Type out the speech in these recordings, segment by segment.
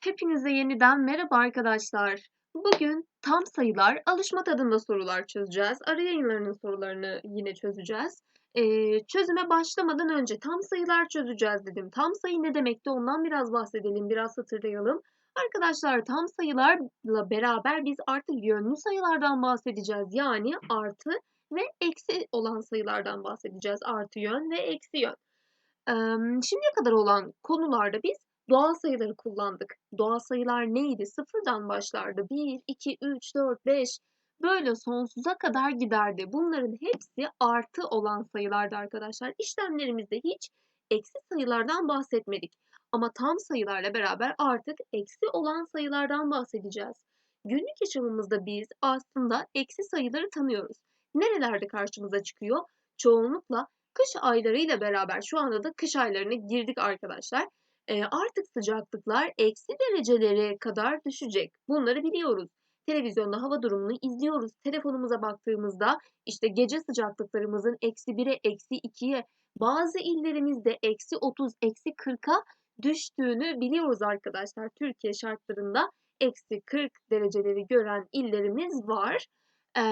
Hepinize yeniden merhaba arkadaşlar. Bugün tam sayılar alışma tadında sorular çözeceğiz. Arı yayınlarının sorularını yine çözeceğiz. Ee, çözüme başlamadan önce tam sayılar çözeceğiz dedim. Tam sayı ne demekti ondan biraz bahsedelim, biraz hatırlayalım. Arkadaşlar tam sayılarla beraber biz artık yönlü sayılardan bahsedeceğiz. Yani artı ve eksi olan sayılardan bahsedeceğiz. Artı yön ve eksi yön. Ee, şimdiye kadar olan konularda biz Doğal sayıları kullandık. Doğal sayılar neydi? Sıfırdan başlardı. 1, 2, 3, 4, 5 böyle sonsuza kadar giderdi. Bunların hepsi artı olan sayılardı arkadaşlar. İşlemlerimizde hiç eksi sayılardan bahsetmedik. Ama tam sayılarla beraber artık eksi olan sayılardan bahsedeceğiz. Günlük yaşamımızda biz aslında eksi sayıları tanıyoruz. Nerelerde karşımıza çıkıyor? Çoğunlukla kış aylarıyla beraber şu anda da kış aylarına girdik arkadaşlar artık sıcaklıklar eksi derecelere kadar düşecek. Bunları biliyoruz. Televizyonda hava durumunu izliyoruz. Telefonumuza baktığımızda işte gece sıcaklıklarımızın eksi 1'e, eksi 2'ye, bazı illerimizde eksi 30, eksi 40'a düştüğünü biliyoruz arkadaşlar. Türkiye şartlarında eksi 40 dereceleri gören illerimiz var. Ee,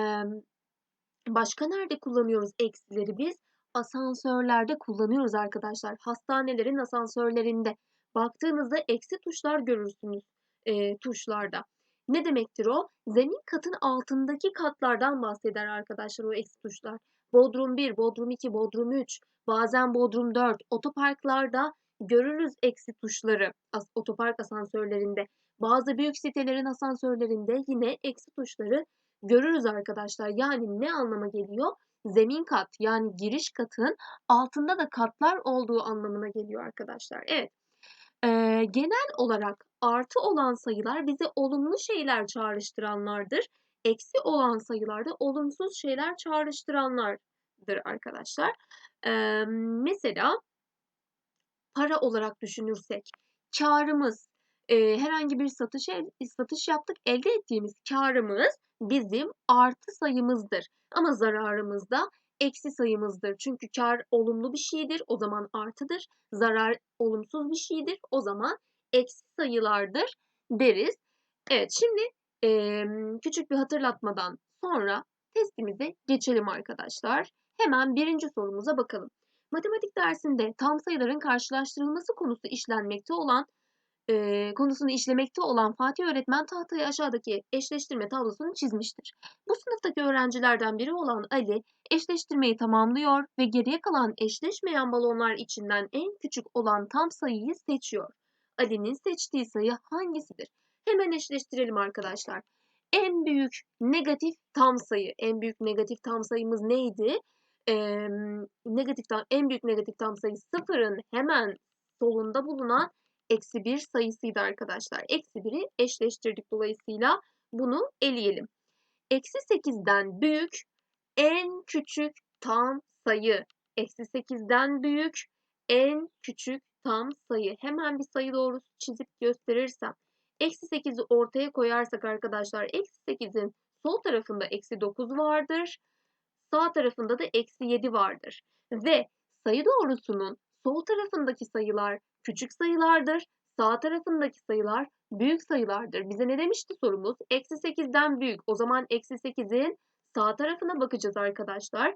başka nerede kullanıyoruz eksileri biz? asansörlerde kullanıyoruz arkadaşlar. Hastanelerin asansörlerinde baktığınızda eksi tuşlar görürsünüz e, tuşlarda. Ne demektir o? Zemin katın altındaki katlardan bahseder arkadaşlar o eksi tuşlar. Bodrum 1, Bodrum 2, Bodrum 3, bazen Bodrum 4. Otoparklarda görürüz eksi tuşları otopark asansörlerinde. Bazı büyük sitelerin asansörlerinde yine eksi tuşları görürüz arkadaşlar. Yani ne anlama geliyor? zemin kat yani giriş katın altında da katlar olduğu anlamına geliyor arkadaşlar. Evet. Ee, genel olarak artı olan sayılar bize olumlu şeyler çağrıştıranlardır. Eksi olan sayılarda olumsuz şeyler çağrıştıranlardır arkadaşlar. Ee, mesela para olarak düşünürsek karımız e, herhangi bir satış satış yaptık elde ettiğimiz karımız bizim artı sayımızdır. Ama zararımız da eksi sayımızdır. Çünkü kar olumlu bir şeydir, o zaman artıdır. Zarar olumsuz bir şeydir, o zaman eksi sayılardır deriz. Evet, şimdi e, küçük bir hatırlatmadan sonra testimize geçelim arkadaşlar. Hemen birinci sorumuza bakalım. Matematik dersinde tam sayıların karşılaştırılması konusu işlenmekte olan e, konusunu işlemekte olan Fatih öğretmen tahtaya aşağıdaki eşleştirme tablosunu çizmiştir. Bu sınıftaki öğrencilerden biri olan Ali eşleştirmeyi tamamlıyor ve geriye kalan eşleşmeyen balonlar içinden en küçük olan tam sayıyı seçiyor. Ali'nin seçtiği sayı hangisidir? Hemen eşleştirelim arkadaşlar. En büyük negatif tam sayı, en büyük negatif tam sayımız neydi? Ee, negatif tam, en büyük negatif tam sayı sıfırın hemen solunda bulunan eksi 1 sayısıydı arkadaşlar. Eksi 1'i eşleştirdik dolayısıyla bunu eleyelim. Eksi 8'den büyük en küçük tam sayı. Eksi 8'den büyük en küçük tam sayı. Hemen bir sayı doğrusu çizip gösterirsem. Eksi 8'i ortaya koyarsak arkadaşlar eksi 8'in sol tarafında eksi 9 vardır. Sağ tarafında da eksi 7 vardır. Ve sayı doğrusunun sol tarafındaki sayılar küçük sayılardır. Sağ tarafındaki sayılar büyük sayılardır. Bize ne demişti sorumuz? Eksi 8'den büyük. O zaman eksi 8'in sağ tarafına bakacağız arkadaşlar.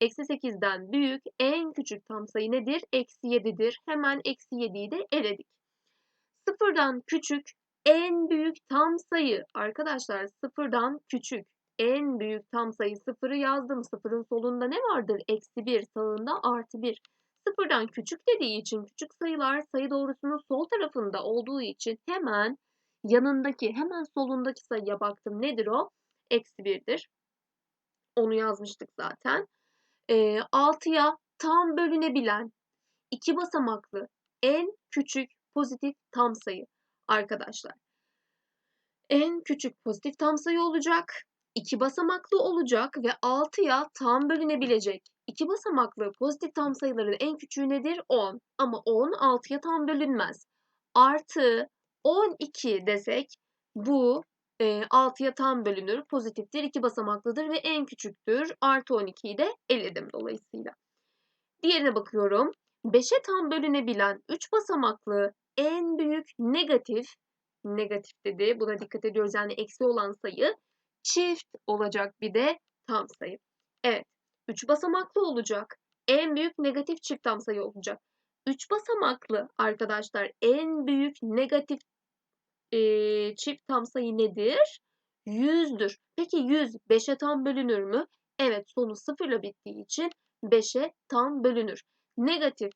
Eksi 8'den büyük en küçük tam sayı nedir? Eksi 7'dir. Hemen eksi 7'yi de eledik. Sıfırdan küçük en büyük tam sayı. Arkadaşlar sıfırdan küçük en büyük tam sayı sıfırı yazdım. Sıfırın solunda ne vardır? Eksi 1 sağında artı 1. Sıfırdan küçük dediği için küçük sayılar sayı doğrusunun sol tarafında olduğu için hemen yanındaki hemen solundaki sayıya baktım. Nedir o? Eksi birdir. Onu yazmıştık zaten. E, 6'ya tam bölünebilen iki basamaklı en küçük pozitif tam sayı arkadaşlar. En küçük pozitif tam sayı olacak. İki basamaklı olacak ve 6'ya tam bölünebilecek İki basamaklı pozitif tam sayıların en küçüğü nedir? 10. Ama 10 6'ya tam bölünmez. Artı 12 desek bu e, 6'ya tam bölünür. Pozitiftir, iki basamaklıdır ve en küçüktür. Artı 12'yi de eledim dolayısıyla. Diğerine bakıyorum. 5'e tam bölünebilen 3 basamaklı en büyük negatif negatif dedi. Buna dikkat ediyoruz. Yani eksi olan sayı çift olacak bir de tam sayı. Evet. 3 basamaklı olacak. En büyük negatif çift tam sayı olacak. 3 basamaklı arkadaşlar en büyük negatif e, çift tam sayı nedir? 100'dür. Peki 100 5'e tam bölünür mü? Evet sonu sıfırla bittiği için 5'e tam bölünür. Negatif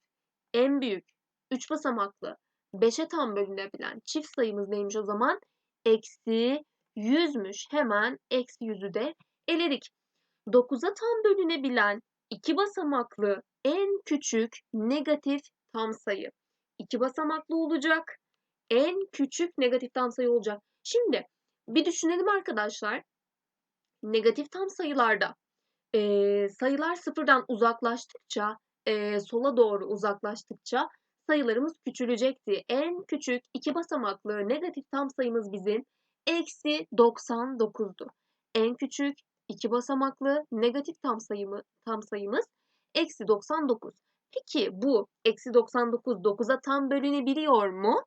en büyük 3 basamaklı 5'e tam bölünebilen çift sayımız neymiş o zaman? Eksi 100'müş. Hemen eksi 100'ü de eledik. 9'a tam bölünebilen 2 basamaklı en küçük negatif tam sayı. 2 basamaklı olacak. En küçük negatif tam sayı olacak. Şimdi bir düşünelim arkadaşlar. Negatif tam sayılarda e, sayılar sıfırdan uzaklaştıkça, e, sola doğru uzaklaştıkça sayılarımız küçülecekti. En küçük iki basamaklı negatif tam sayımız bizim eksi 99'du. En küçük iki basamaklı negatif tam, sayımı, tam sayımız eksi 99. Peki bu eksi 99 9'a tam bölünebiliyor mu?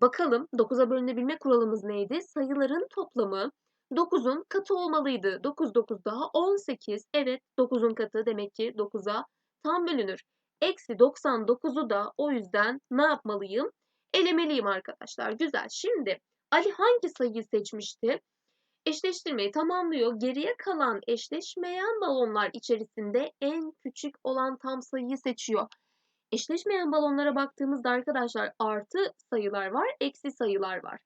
Bakalım 9'a bölünebilme kuralımız neydi? Sayıların toplamı 9'un katı olmalıydı. 9 9 daha 18. Evet 9'un katı demek ki 9'a tam bölünür. Eksi 99'u da o yüzden ne yapmalıyım? Elemeliyim arkadaşlar. Güzel. Şimdi Ali hangi sayıyı seçmişti? Eşleştirmeyi tamamlıyor. Geriye kalan eşleşmeyen balonlar içerisinde en küçük olan tam sayıyı seçiyor. Eşleşmeyen balonlara baktığımızda arkadaşlar artı sayılar var, eksi sayılar var.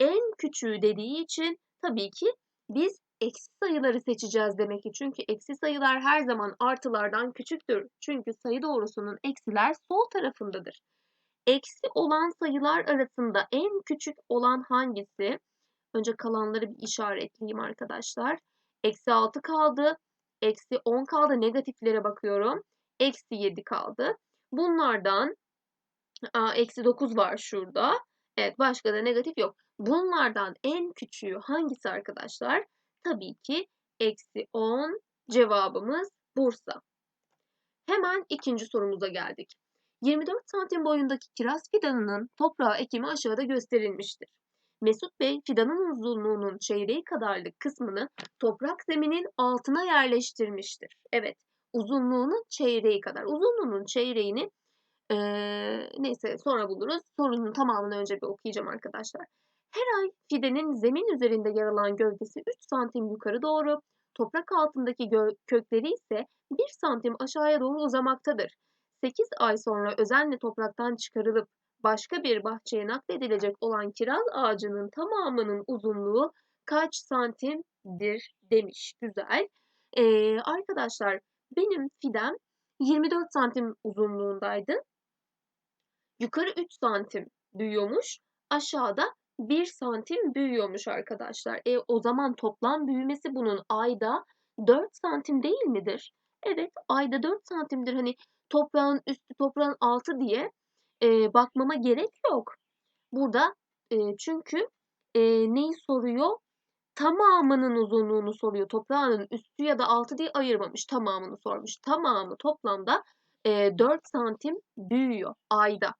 En küçüğü dediği için tabii ki biz eksi sayıları seçeceğiz demek ki. Çünkü eksi sayılar her zaman artılardan küçüktür. Çünkü sayı doğrusunun eksiler sol tarafındadır. Eksi olan sayılar arasında en küçük olan hangisi? Önce kalanları bir işaretleyeyim arkadaşlar. Eksi 6 kaldı. Eksi 10 kaldı. Negatiflere bakıyorum. Eksi 7 kaldı. Bunlardan eksi 9 var şurada. Evet başka da negatif yok. Bunlardan en küçüğü hangisi arkadaşlar? Tabii ki eksi 10 cevabımız Bursa. Hemen ikinci sorumuza geldik. 24 santim boyundaki kiraz fidanının toprağa ekimi aşağıda gösterilmiştir. Mesut Bey fidanın uzunluğunun çeyreği kadarlık kısmını toprak zeminin altına yerleştirmiştir. Evet uzunluğunun çeyreği kadar. Uzunluğunun çeyreğini ee, neyse sonra buluruz. Sorunun tamamını önce bir okuyacağım arkadaşlar. Her ay fidenin zemin üzerinde yer alan gövdesi 3 santim yukarı doğru, toprak altındaki kökleri ise 1 santim aşağıya doğru uzamaktadır. 8 ay sonra özenle topraktan çıkarılıp başka bir bahçeye nakledilecek olan kiraz ağacının tamamının uzunluğu kaç santimdir demiş. Güzel. Ee, arkadaşlar benim fidem 24 santim uzunluğundaydı. Yukarı 3 santim büyüyormuş. Aşağıda 1 santim büyüyormuş arkadaşlar. E, o zaman toplam büyümesi bunun ayda 4 santim değil midir? Evet ayda 4 santimdir. Hani toprağın üstü toprağın altı diye e, bakmama gerek yok. Burada e, çünkü e, neyi soruyor? Tamamının uzunluğunu soruyor. Toprağının üstü ya da altı diye ayırmamış. Tamamını sormuş. Tamamı toplamda e, 4 santim büyüyor ayda.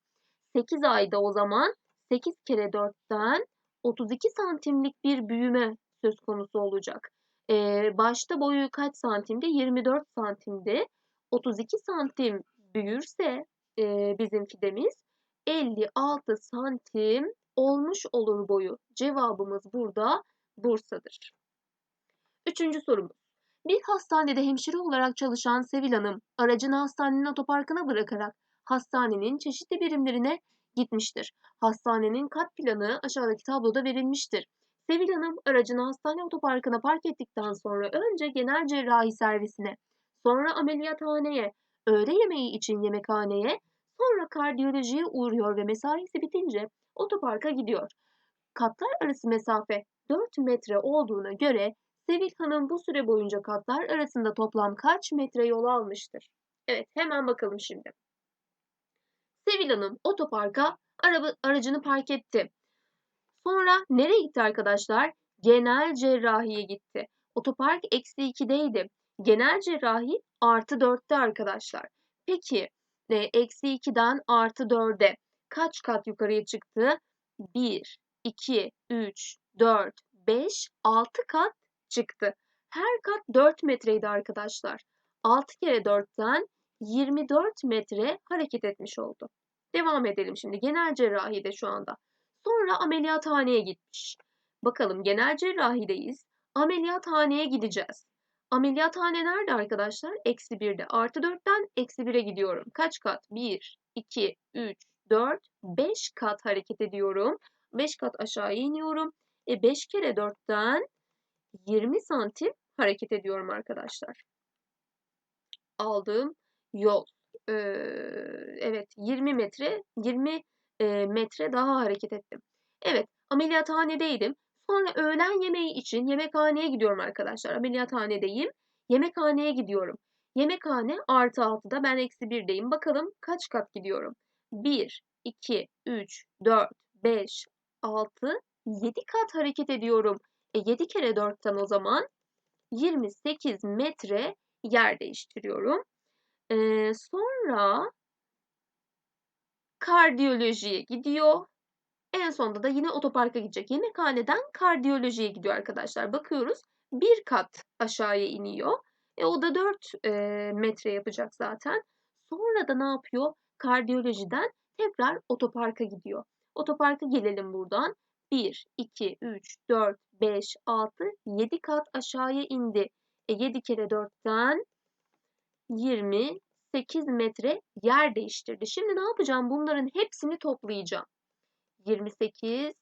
8 ayda o zaman 8 kere 4'ten 32 santimlik bir büyüme söz konusu olacak. Ee, başta boyu kaç santimdi? 24 santimdi. 32 santim büyürse e, bizim fidemiz 56 santim olmuş olur boyu. Cevabımız burada Bursa'dır. Üçüncü sorumuz. Bir hastanede hemşire olarak çalışan Sevil Hanım aracını hastanenin otoparkına bırakarak hastanenin çeşitli birimlerine gitmiştir. Hastanenin kat planı aşağıdaki tabloda verilmiştir. Sevil Hanım aracını hastane otoparkına park ettikten sonra önce genel cerrahi servisine, sonra ameliyathaneye, öğle yemeği için yemekhaneye, sonra kardiyolojiye uğruyor ve mesaisi bitince otoparka gidiyor. Katlar arası mesafe 4 metre olduğuna göre Sevil Hanım bu süre boyunca katlar arasında toplam kaç metre yol almıştır? Evet hemen bakalım şimdi. Sevil Hanım otoparka araba, aracını park etti. Sonra nereye gitti arkadaşlar? Genel cerrahiye gitti. Otopark eksi 2'deydi. Genel cerrahi artı 4'te arkadaşlar. Peki e, eksi 2'den artı 4'e kaç kat yukarıya çıktı? 1, 2, 3, 4, 5, 6 kat çıktı. Her kat 4 metreydi arkadaşlar. 6 kere 4'ten 24 metre hareket etmiş oldu. Devam edelim şimdi genel cerrahide şu anda. Sonra ameliyathaneye gitmiş. Bakalım genel cerrahideyiz. Ameliyathaneye gideceğiz. Ameliyathane nerede arkadaşlar? Eksi 1'de. Artı 4'ten eksi 1'e gidiyorum. Kaç kat? 1, 2, 3, 4, 5 kat hareket ediyorum. 5 kat aşağıya iniyorum. E 5 kere 4'ten 20 santim hareket ediyorum arkadaşlar. Aldığım yol. Ee, evet 20 metre 20 e, metre daha hareket ettim. Evet ameliyathanedeydim. Sonra öğlen yemeği için yemekhaneye gidiyorum arkadaşlar. Ameliyathanedeyim. Yemekhaneye gidiyorum. Yemekhane artı 6'da ben eksi 1'deyim. Bakalım kaç kat gidiyorum? 1, 2, 3, 4, 5, 6, 7 kat hareket ediyorum. E 7 kere 4'ten o zaman 28 metre yer değiştiriyorum. Ee, sonra kardiyolojiye gidiyor. En sonunda da yine otoparka gidecek. Yemekhaneden kardiyolojiye gidiyor arkadaşlar. Bakıyoruz bir kat aşağıya iniyor. E, o da 4 e, metre yapacak zaten. Sonra da ne yapıyor? Kardiyolojiden tekrar otoparka gidiyor. Otoparka gelelim buradan. 1, 2, 3, 4, 5, 6, 7 kat aşağıya indi. E 7 kere 4'ten 28 metre yer değiştirdi. Şimdi ne yapacağım? Bunların hepsini toplayacağım. 28,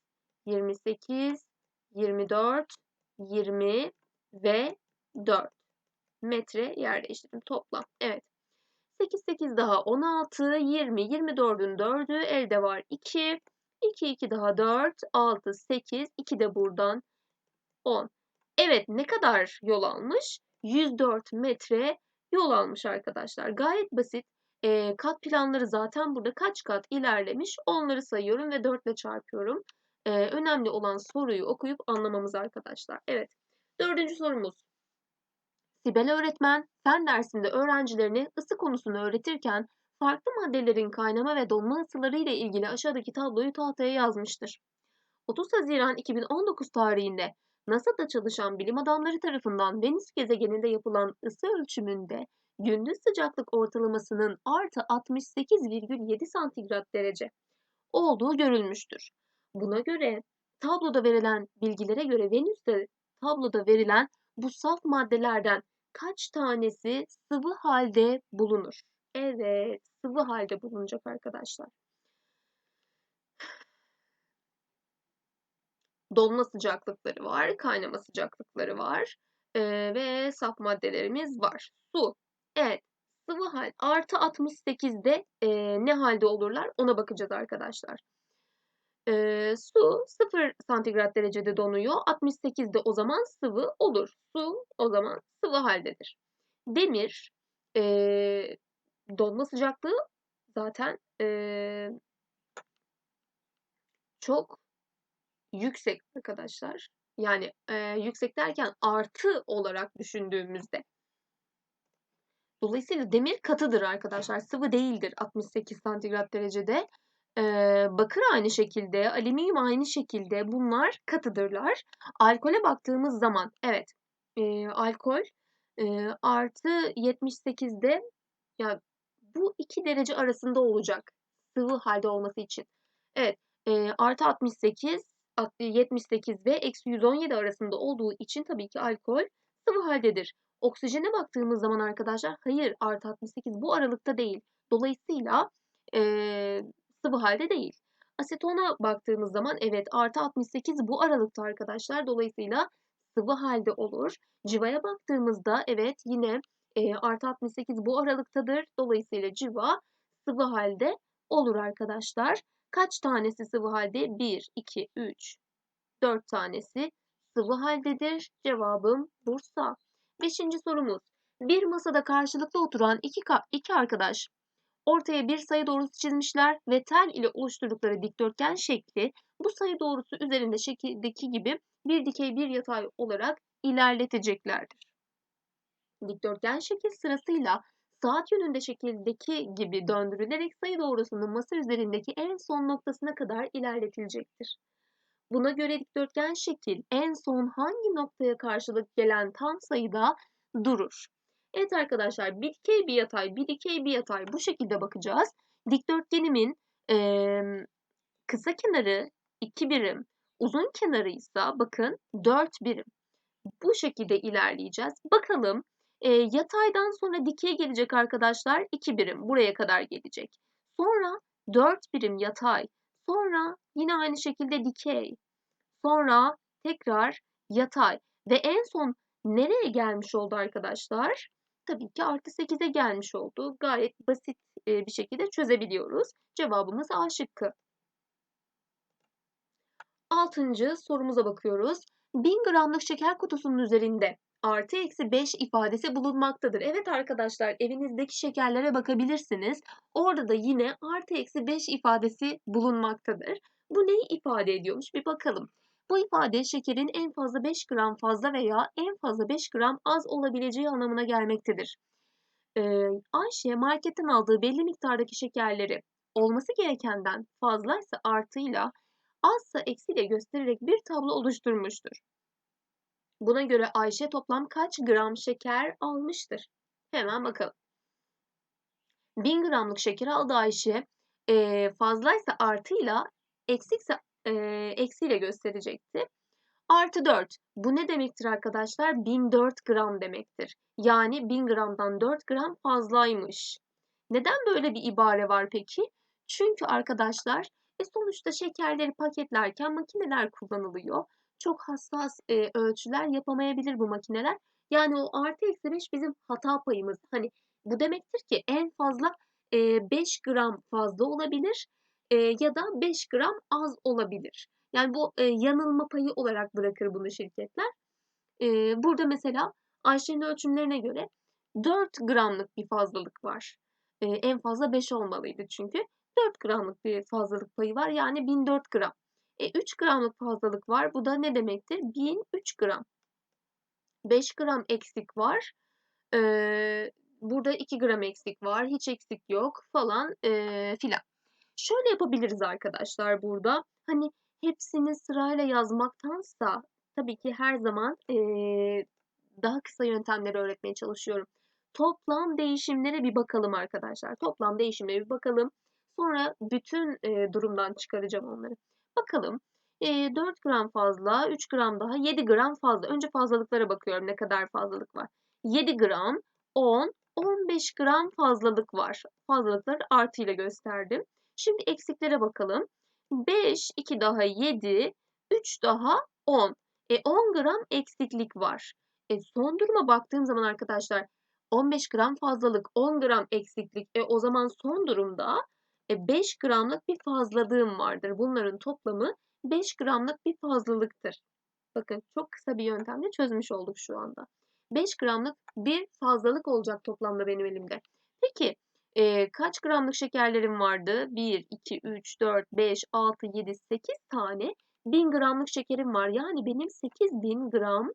28, 24, 20 ve 4 metre yer değiştirdim toplam. Evet. 8, 8 daha 16, 20, 24'ün 4'ü elde var 2. 2, 2 daha 4, 6, 8, 2 de buradan 10. Evet ne kadar yol almış? 104 metre yol almış arkadaşlar. Gayet basit. E, kat planları zaten burada kaç kat ilerlemiş onları sayıyorum ve 4 ile çarpıyorum. E, önemli olan soruyu okuyup anlamamız arkadaşlar. Evet. Dördüncü sorumuz. Sibel öğretmen fen dersinde öğrencilerine ısı konusunu öğretirken farklı maddelerin kaynama ve donma ısıları ile ilgili aşağıdaki tabloyu tahtaya yazmıştır. 30 Haziran 2019 tarihinde NASA'da çalışan bilim adamları tarafından Venüs gezegeninde yapılan ısı ölçümünde gündüz sıcaklık ortalamasının artı 68,7 santigrat derece olduğu görülmüştür. Buna göre tabloda verilen bilgilere göre Venüs'te tabloda verilen bu saf maddelerden kaç tanesi sıvı halde bulunur? Evet, sıvı halde bulunacak arkadaşlar. Dolma sıcaklıkları var, kaynama sıcaklıkları var ee, ve saf maddelerimiz var. Su, evet sıvı hal artı 68'de e, ne halde olurlar ona bakacağız arkadaşlar. E, su 0 santigrat derecede donuyor. 68'de o zaman sıvı olur. Su o zaman sıvı haldedir. Demir e, donma sıcaklığı zaten e, çok yüksek arkadaşlar. Yani e, yüksek derken artı olarak düşündüğümüzde. Dolayısıyla demir katıdır arkadaşlar. Sıvı değildir 68 santigrat derecede. Ee, bakır aynı şekilde, alüminyum aynı şekilde bunlar katıdırlar. Alkole baktığımız zaman evet e, alkol e, artı 78'de ya bu iki derece arasında olacak sıvı halde olması için. Evet e, artı 68 78 ve eksi 117 arasında olduğu için tabii ki alkol sıvı haldedir. Oksijene baktığımız zaman arkadaşlar hayır artı 68 bu aralıkta değil. Dolayısıyla e, sıvı halde değil. Asetona baktığımız zaman evet artı 68 bu aralıkta arkadaşlar. Dolayısıyla sıvı halde olur. Civaya baktığımızda evet yine e, artı 68 bu aralıktadır. Dolayısıyla civa sıvı halde olur arkadaşlar. Kaç tanesi sıvı halde? 1, 2, 3, 4 tanesi sıvı haldedir. Cevabım Bursa. Beşinci sorumuz. Bir masada karşılıklı oturan iki, iki arkadaş ortaya bir sayı doğrusu çizmişler ve tel ile oluşturdukları dikdörtgen şekli bu sayı doğrusu üzerinde şekildeki gibi bir dikey bir yatay olarak ilerleteceklerdir. Dikdörtgen şekil sırasıyla saat yönünde şekildeki gibi döndürülerek sayı doğrusunun masa üzerindeki en son noktasına kadar ilerletilecektir. Buna göre dikdörtgen şekil en son hangi noktaya karşılık gelen tam sayıda durur? Evet arkadaşlar bir dikey bir yatay, bir dikey bir yatay bu şekilde bakacağız. Dikdörtgenimin e, kısa kenarı 2 birim, uzun kenarı ise bakın 4 birim. Bu şekilde ilerleyeceğiz. Bakalım e, yataydan sonra dikey gelecek arkadaşlar 2 birim buraya kadar gelecek. Sonra 4 birim yatay. Sonra yine aynı şekilde dikey. Sonra tekrar yatay. Ve en son nereye gelmiş oldu arkadaşlar? Tabii ki artı 8'e gelmiş oldu. Gayet basit bir şekilde çözebiliyoruz. Cevabımız A şıkkı. Altıncı sorumuza bakıyoruz. 1000 gramlık şeker kutusunun üzerinde artı eksi 5 ifadesi bulunmaktadır. Evet arkadaşlar evinizdeki şekerlere bakabilirsiniz. Orada da yine artı eksi 5 ifadesi bulunmaktadır. Bu neyi ifade ediyormuş bir bakalım. Bu ifade şekerin en fazla 5 gram fazla veya en fazla 5 gram az olabileceği anlamına gelmektedir. Ee, Ayşe marketten aldığı belli miktardaki şekerleri olması gerekenden fazlaysa artıyla azsa eksiyle göstererek bir tablo oluşturmuştur. Buna göre Ayşe toplam kaç gram şeker almıştır? Hemen bakalım. 1000 gramlık şeker aldı Ayşe. E, fazlaysa artıyla, eksikse e, eksiyle gösterecekti. Artı 4. Bu ne demektir arkadaşlar? 1004 gram demektir. Yani 1000 gramdan 4 gram fazlaymış. Neden böyle bir ibare var peki? Çünkü arkadaşlar e sonuçta şekerleri paketlerken makineler kullanılıyor. Çok hassas e, ölçüler yapamayabilir bu makineler. Yani o artı eksi 5 bizim hata payımız. Hani bu demektir ki en fazla e, 5 gram fazla olabilir e, ya da 5 gram az olabilir. Yani bu e, yanılma payı olarak bırakır bunu şirketler. E, burada mesela Ayşe'nin ölçümlerine göre 4 gramlık bir fazlalık var. E, en fazla 5 olmalıydı çünkü. 4 gramlık bir fazlalık payı var. Yani 1004 gram. E, 3 gramlık fazlalık var. Bu da ne demektir? 1003 gram. 5 gram eksik var. E, burada 2 gram eksik var. Hiç eksik yok falan e, filan. Şöyle yapabiliriz arkadaşlar burada. Hani hepsini sırayla yazmaktansa tabii ki her zaman e, daha kısa yöntemleri öğretmeye çalışıyorum. Toplam değişimlere bir bakalım arkadaşlar. Toplam değişimlere bir bakalım. Sonra bütün e, durumdan çıkaracağım onları. Bakalım. E, 4 gram fazla, 3 gram daha, 7 gram fazla. Önce fazlalıklara bakıyorum ne kadar fazlalık var. 7 gram, 10, 15 gram fazlalık var. Fazlalıkları artı ile gösterdim. Şimdi eksiklere bakalım. 5, 2 daha 7, 3 daha 10. E 10 gram eksiklik var. E son duruma baktığım zaman arkadaşlar 15 gram fazlalık, 10 gram eksiklik. E o zaman son durumda 5 e, gramlık bir fazlalığım vardır. Bunların toplamı 5 gramlık bir fazlalıktır. Bakın çok kısa bir yöntemle çözmüş olduk şu anda. 5 gramlık bir fazlalık olacak toplamda benim elimde. Peki e, kaç gramlık şekerlerim vardı? 1, 2, 3, 4, 5, 6, 7, 8 tane 1000 gramlık şekerim var. Yani benim 8000 gram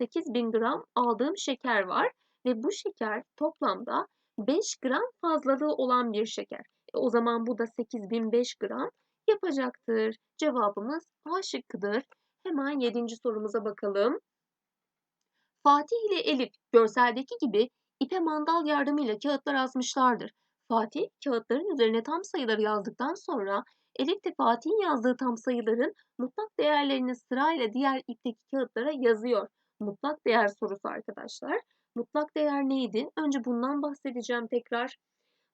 8000 gram aldığım şeker var ve bu şeker toplamda 5 gram fazlalığı olan bir şeker. O zaman bu da 8005 gram yapacaktır. Cevabımız A şıkkıdır. Hemen 7. sorumuza bakalım. Fatih ile Elif görseldeki gibi ipe mandal yardımıyla kağıtlar asmışlardır. Fatih kağıtların üzerine tam sayıları yazdıktan sonra Elif de Fatih'in yazdığı tam sayıların mutlak değerlerini sırayla diğer ipteki kağıtlara yazıyor. Mutlak değer sorusu arkadaşlar. Mutlak değer neydi? Önce bundan bahsedeceğim tekrar.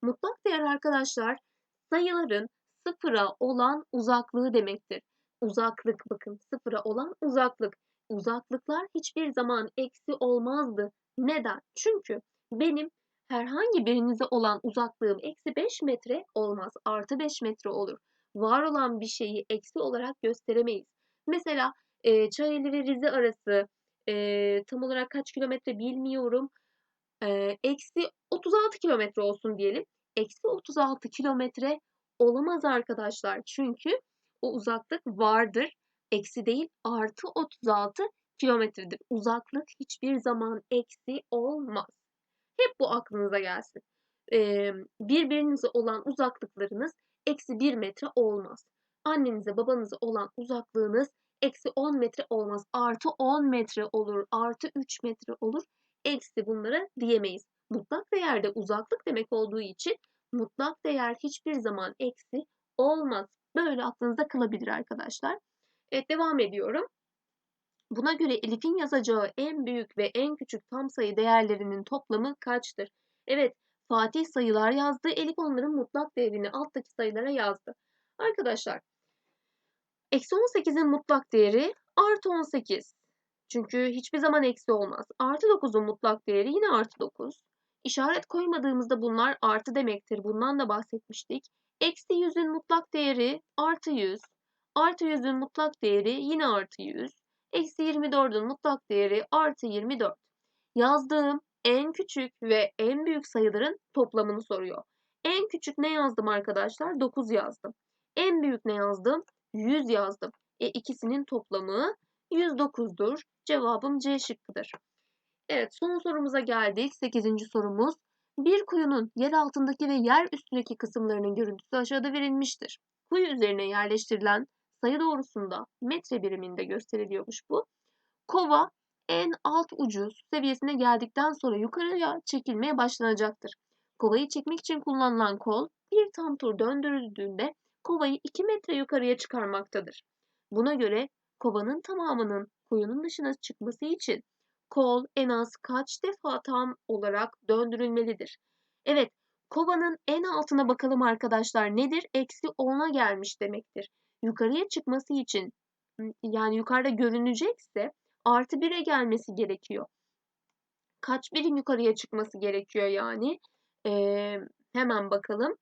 Mutlak değer arkadaşlar sayıların sıfıra olan uzaklığı demektir. Uzaklık bakın sıfıra olan uzaklık. Uzaklıklar hiçbir zaman eksi olmazdı. Neden? Çünkü benim herhangi birinize olan uzaklığım eksi 5 metre olmaz. Artı 5 metre olur. Var olan bir şeyi eksi olarak gösteremeyiz. Mesela e, Çayeli ve Rize arası e, tam olarak kaç kilometre bilmiyorum. Eksi 36 kilometre olsun diyelim. Eksi 36 kilometre olamaz arkadaşlar. Çünkü o uzaklık vardır. Eksi değil artı 36 kilometredir. Uzaklık hiçbir zaman eksi olmaz. Hep bu aklınıza gelsin. Ee, birbirinize olan uzaklıklarınız eksi 1 metre olmaz. annenize babanıza olan uzaklığınız eksi 10 metre olmaz. Artı 10 metre olur. Artı 3 metre olur. Eksi bunlara diyemeyiz. Mutlak değerde uzaklık demek olduğu için mutlak değer hiçbir zaman eksi olmaz. Böyle aklınızda kalabilir arkadaşlar. Evet devam ediyorum. Buna göre Elif'in yazacağı en büyük ve en küçük tam sayı değerlerinin toplamı kaçtır? Evet Fatih sayılar yazdı. Elif onların mutlak değerini alttaki sayılara yazdı. Arkadaşlar eksi 18'in mutlak değeri artı 18. Çünkü hiçbir zaman eksi olmaz. Artı 9'un mutlak değeri yine artı 9. İşaret koymadığımızda bunlar artı demektir. Bundan da bahsetmiştik. Eksi 100'ün mutlak değeri artı 100. Artı 100'ün mutlak değeri yine artı 100. Eksi 24'ün mutlak değeri artı 24. Yazdığım en küçük ve en büyük sayıların toplamını soruyor. En küçük ne yazdım arkadaşlar? 9 yazdım. En büyük ne yazdım? 100 yazdım. E ikisinin toplamı 109'dur. Cevabım C şıkkıdır. Evet son sorumuza geldik. 8. sorumuz. Bir kuyunun yer altındaki ve yer üstündeki kısımlarının görüntüsü aşağıda verilmiştir. Kuyu üzerine yerleştirilen sayı doğrusunda metre biriminde gösteriliyormuş bu. Kova en alt ucu seviyesine geldikten sonra yukarıya çekilmeye başlanacaktır. Kovayı çekmek için kullanılan kol bir tam tur döndürüldüğünde kovayı 2 metre yukarıya çıkarmaktadır. Buna göre kovanın tamamının kuyunun dışına çıkması için kol en az kaç defa tam olarak döndürülmelidir? Evet, kovanın en altına bakalım arkadaşlar. Nedir? Eksi 10'a gelmiş demektir. Yukarıya çıkması için yani yukarıda görünecekse artı 1'e gelmesi gerekiyor. Kaç birim yukarıya çıkması gerekiyor yani? Ee, hemen bakalım.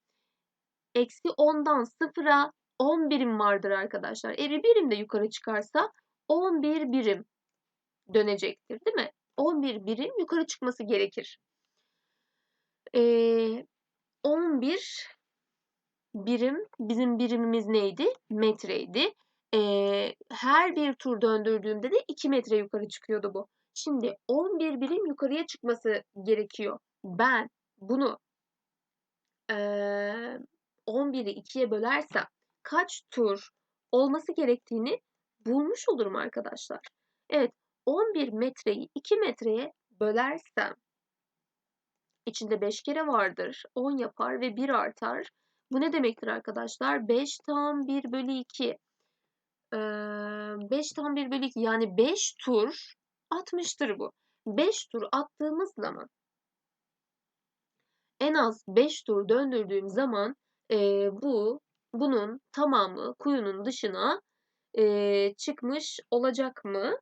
Eksi 10'dan 0'a 10 birim vardır arkadaşlar. E bir birim de yukarı çıkarsa 11 birim dönecektir değil mi? 11 birim yukarı çıkması gerekir. Ee, 11 birim bizim birimimiz neydi? Metreydi. Ee, her bir tur döndürdüğümde de 2 metre yukarı çıkıyordu bu. Şimdi 11 birim yukarıya çıkması gerekiyor. Ben bunu e, 11'i 2'ye bölersem kaç tur olması gerektiğini bulmuş olurum arkadaşlar. Evet 11 metreyi 2 metreye bölersem içinde 5 kere vardır. 10 yapar ve 1 artar. Bu ne demektir arkadaşlar? 5 tam 1 bölü 2. Ee, 5 tam 1 bölü 2 yani 5 tur atmıştır bu. 5 tur attığımız zaman en az 5 tur döndürdüğüm zaman e, bu bunun tamamı kuyunun dışına e, çıkmış olacak mı?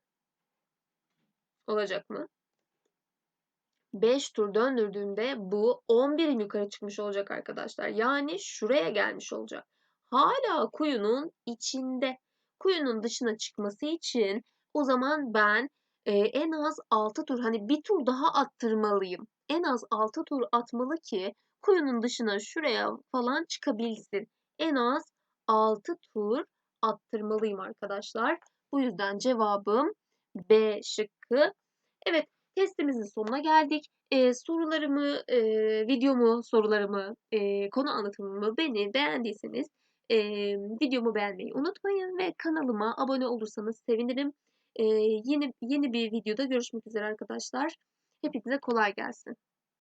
Olacak mı? 5 tur döndürdüğümde bu 11 yukarı çıkmış olacak arkadaşlar. Yani şuraya gelmiş olacak. Hala kuyunun içinde. Kuyunun dışına çıkması için o zaman ben e, en az 6 tur hani bir tur daha attırmalıyım. En az 6 tur atmalı ki kuyunun dışına şuraya falan çıkabilsin. En az 6 tur attırmalıyım arkadaşlar. Bu yüzden cevabım B şıkkı. Evet testimizin sonuna geldik. Ee, sorularımı, e, videomu, sorularımı, e, konu anlatımımı beni beğendiyseniz e, videomu beğenmeyi unutmayın ve kanalıma abone olursanız sevinirim. E, yeni yeni bir videoda görüşmek üzere arkadaşlar. Hepinize kolay gelsin.